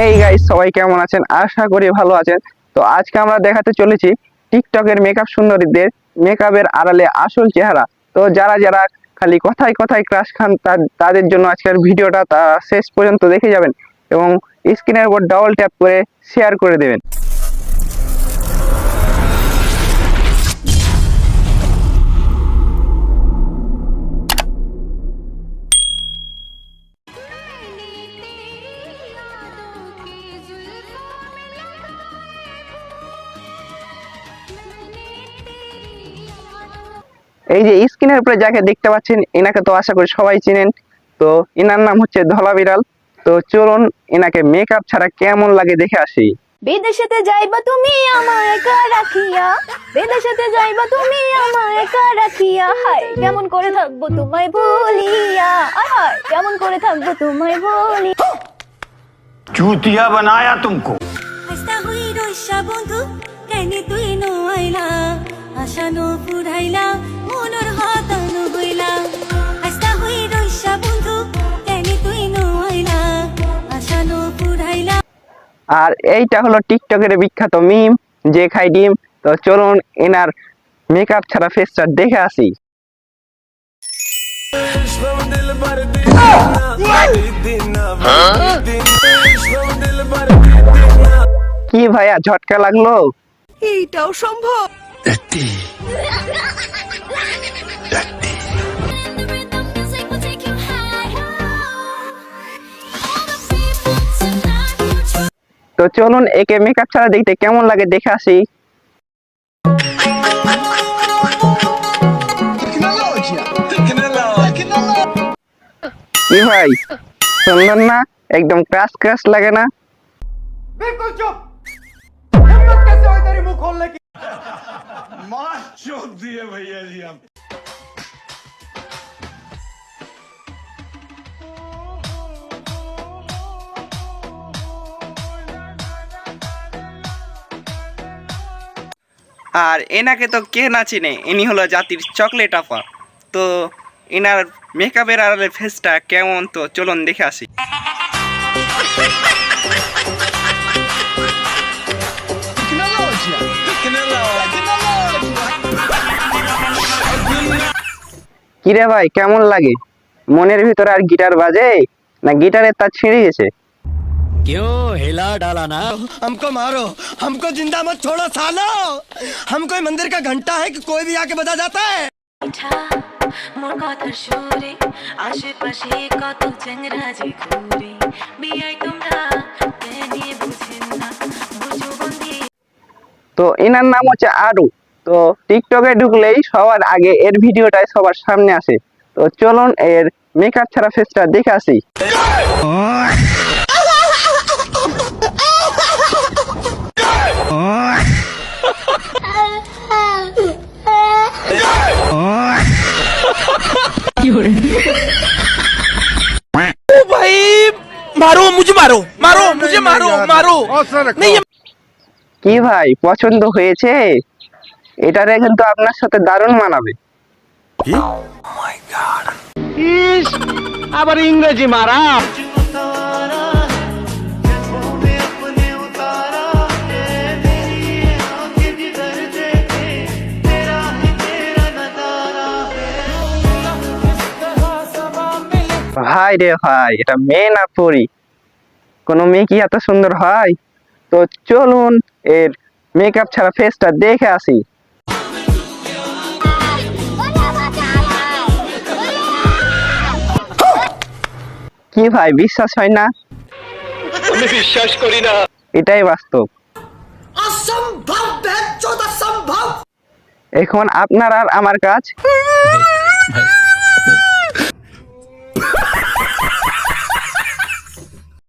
এই গাইস সবাই কেমন আছেন? আশা করি ভালো আছেন। তো আজকে আমরা দেখাতে চলেছি টিকটকের মেকআপ সুন্দরীদের মেকআপের আড়ালে আসল চেহারা। তো যারা যারা খালি কথায় কথায় ক্রাশ খান তাদের জন্য আজকের ভিডিওটা শেষ পর্যন্ত দেখে যাবেন এবং স্ক্রিনের উপর ডাবল ট্যাপ করে শেয়ার করে দেবেন। এই যে স্ক্রিনের উপরে যাকে দেখতে পাচ্ছেন এনাকে তো আশা করি সবাই চিনেন। তো এনার নাম হচ্ছে ধলা বিড়াল। তো চলুন এনাকে মেকআপ ছাড়া কেমন লাগে দেখে আসি। বিদেশেতে যাইবা তুমি আমার একা রাখিয়া বিদেশেতে যাইবা তুমি আমার একা রাখিয়া হাই কেমন করে থাকব তোমায় ভুলিয়া হায় কেমন করে থাকব তোমায় ভুলি চুতিয়া বানায়া তুমি হাসতা রইসা বন্ধু কেন তুই নো? আইলা আশা নো পুরাইলা মনের হতানো হইলা। হাসতা হই রইসা বন্ধু কেনে তুই নো আইলা আশা পুরাইলা আর এইটা হলো টিকটকের বিখ্যাত মিম যে খাই ডিম। তো চলুন এনার মেকআপ ছাড়া ফেসটা দেখে আসি। কি ভাইয়া ঝটকা লাগল? তো চলুন একে মেকআপ ছাড়া দেখতে কেমন লাগে দেখে আসি কি ভাই সুন্দর না একদম ক্রাশ ক্রাশ লাগে না बिल्कुल चुप मार चोक दिए भैया जी आप আর এনাকে তো কে না চিনে ইনি হলো জাতির চকলেট আপা তো এনার মেকআপের আড়ালে ফেসটা কেমন তো চলুন দেখে আসি কিরে ভাই কেমন লাগে মনের ভিতরে আর গিটার বাজে না গিটারের তার ছিঁড়ে গেছে क्यों हिला डाला ना हमको मारो हमको जिंदा मत छोड़ो सालो हम कोई मंदिर का घंटा है कि कोई भी आके बजा जाता है মোর কথার সুরে আশেপাশে কত চ্যাংরাজি ঘুরে বিয়াই তোমরা কেনে বুঝেন না বুঝো বন্দি তো এনার নাম হচ্ছে আরু তো টিকটকে ঢুকলেই সবার আগে এর ভিডিওটাই সবার সামনে আসে। তো চলুন এর মেকআপ ছাড়া ফেসটা দেখে আসি। কি ভাই পছন্দ হয়েছে? এটারে কিন্তু আপনার সাথে দারুণ মানাবে। আবার ইংরেজি মারা। ভাই রে ভাই এটা মেয়ে না পরি? কোনো মেয়ে কি এত সুন্দর হয়? তো চলুন এর মেকআপ ছাড়া ফেসটা দেখে আসি। কি ভাই বিশ্বাস হয় না? আমি বিশ্বাস করি না। এটাই বাস্তব। এখন আপনার আর আমার কাজ?